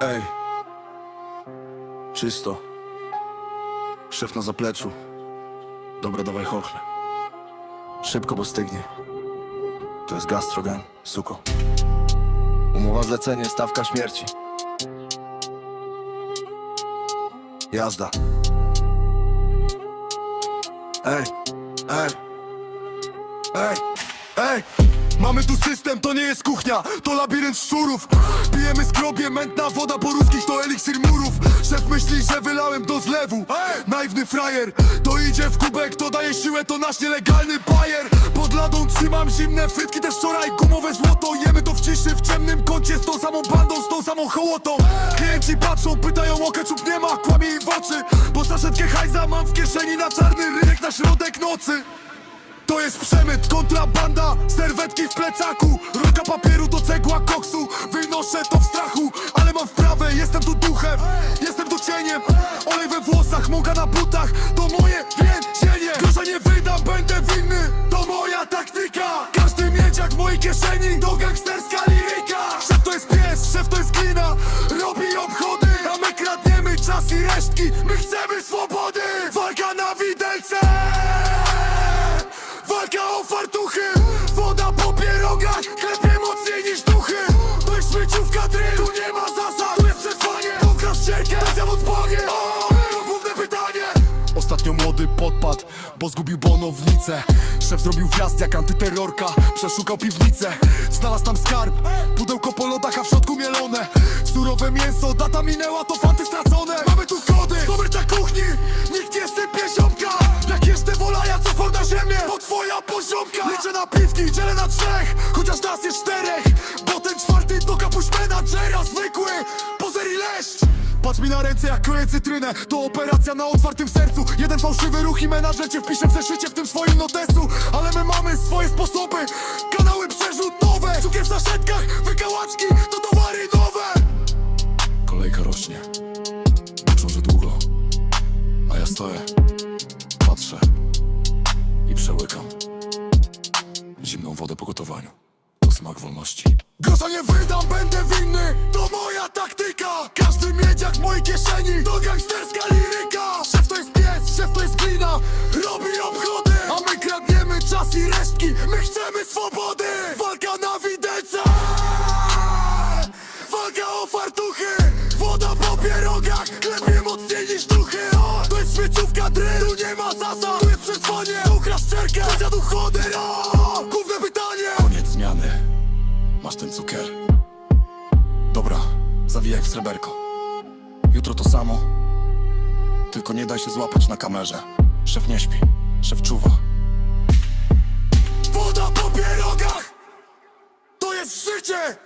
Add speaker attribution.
Speaker 1: Ej, czysto. Szef na zapleczu. Dobra, dawaj chochle. Szybko, bo stygnie. To jest gastrogen, suko. Umowa zlecenie, stawka śmierci. Jazda. Ej, ej, ej, ej! Mamy tu system, to nie jest kuchnia, to labirynt szczurów. Pijemy skrobie, mętna woda po ruskich to eliksir murów. Szef myśli, że wylałem do zlewu. Naiwny frajer, to idzie w kubek, to daje siłę, to nasz nielegalny bajer. Pod ladą trzymam zimne frytki, też wczoraj gumowe złoto. Jemy to w ciszy, w ciemnym kącie, z tą samą bandą, z tą samą hołotą. Klienci patrzą, pytają o ketchup, nie ma, kłamie im w oczy. Bo saszetkę hajza mam w kieszeni na czarny rynek na środek nocy to jest przemyt, kontrabanda, serwetki w plecaku. Rolka papieru do cegła koksu. Wynoszę to w strachu, ale mam wprawę Jestem tu duchem, jestem tu cieniem. Olej we włosach, muga na butach. To moje więzienie. Grosza nie wydam, będę winny. To moja taktyka. Każdy mieciak w mojej kieszeni. To gangsterska liryka. Szef to jest pies, szef to jest glina Robi obchody, a my kradniemy czas i resztki. My fartuchy. Woda po pierogach Klepie mocniej niż duchy. To jest śmieciówka drill Tu nie ma zasad. Tu jest przetrwanie Pokrasz cierkę Zjadł panie O, główne pytanie. Ostatnio młody podpadł Bo zgubił bonownicę. Szef zrobił wjazd jak antyterrorka Przeszukał piwnicę. Znalazł tam skarb Pudełko po lodach, a w środku mielone. Surowe mięso, data minęła, to fanty stracone. Mamy tu kody, numer na kuchni Nikt nie sypie poziomka Liczę na piwki, dzielę na trzech Chociaż nas jest czterech Bo ten czwarty to kapuś menadżera Zwykły, pozer i Patrz mi na ręce jak kroję cytrynę. To operacja na otwartym sercu. Jeden fałszywy ruch i menadżer cię wpisze w zeszycie w tym swoim notesu. Ale my mamy swoje sposoby. Kanały przerzutowe. Cukier w saszetkach, wykałaczki To towary nowe. Kolejka rośnie. Że długo. A ja stoję Patrzę I przełykam Zimną wodę po gotowaniu. To smak wolności. Grosza nie wydam, będę winny. To moja taktyka. Każdy miedziak w mojej kieszeni. To gangsterska liryka. Szef to jest pies, szef to jest glina Robi obchody. A my kradniemy czas i resztki. My chcemy swobody Masz ten cukier. Dobra, zawijaj w sreberko. Jutro to samo. Tylko nie daj się złapać na kamerze. Szef nie śpi, szef czuwa. Woda po pierogach! To jest życie